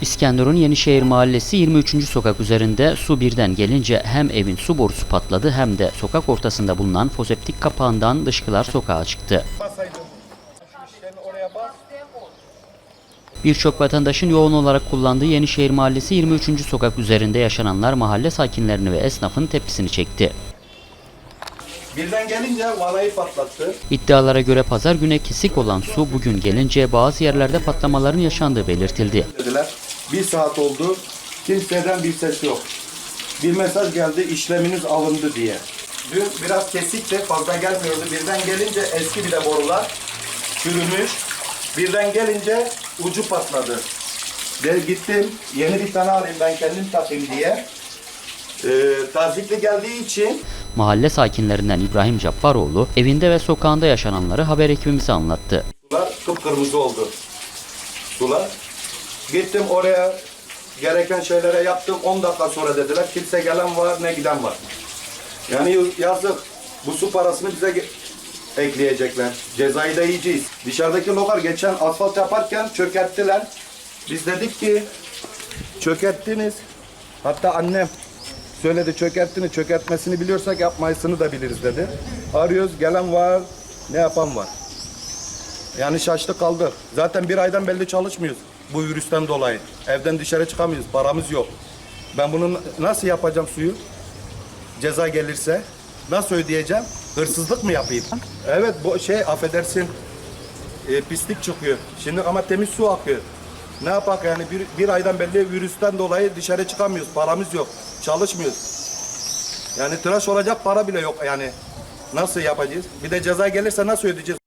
İskenderun Yenişehir Mahallesi 23. sokak üzerinde su birden gelince hem evin su borusu patladı hem de sokak ortasında bulunan foseptik kapağından dışkılar sokağa çıktı. Birçok vatandaşın yoğun olarak kullandığı Yenişehir Mahallesi 23. sokak üzerinde yaşananlar mahalle sakinlerini ve esnafın tepkisini çekti. Birden gelince vanayı patlattı. İddialara göre pazar güne kesik olan su bugün gelince bazı yerlerde patlamaların yaşandığı belirtildi. Dediler. Bir saat oldu. Kimseden bir ses yok. Bir mesaj geldi işleminiz alındı diye. Dün biraz kesikti fazla gelmiyordu. Birden gelince eski bir de borular çürümüş. Birden gelince ucu patladı. Ve gittim yeni bir tane alayım ben kendim takayım diye. Ee, tazikli geldiği için Mahalle sakinlerinden İbrahim Cabbaroğlu evinde ve sokağında yaşananları haber ekibimize anlattı. Sular kıpkırmızı oldu. Sular. Gittim oraya gereken şeylere yaptım. 10 dakika sonra dediler kimse gelen var ne giden var. Yani yazık. Bu su parasını bize ekleyecekler. Cezayı da yiyeceğiz. Dışarıdaki lokal geçen asfalt yaparken çökerttiler. Biz dedik ki çökerttiniz. Hatta annem söyledi çökerttiniz. Çökertmesini biliyorsak yapmayısını da biliriz dedi. Arıyoruz gelen var ne yapan var. Yani şaştık kaldık. Zaten bir aydan belli çalışmıyoruz bu virüsten dolayı. Evden dışarı çıkamıyoruz. Paramız yok. Ben bunu nasıl yapacağım suyu? Ceza gelirse nasıl ödeyeceğim? Hırsızlık mı yapayım? Evet bu şey affedersin e, pislik çıkıyor. Şimdi ama temiz su akıyor. Ne yapak yani bir, bir aydan belli virüsten dolayı dışarı çıkamıyoruz. Paramız yok. Çalışmıyoruz. Yani tıraş olacak para bile yok yani. Nasıl yapacağız? Bir de ceza gelirse nasıl ödeyeceğiz?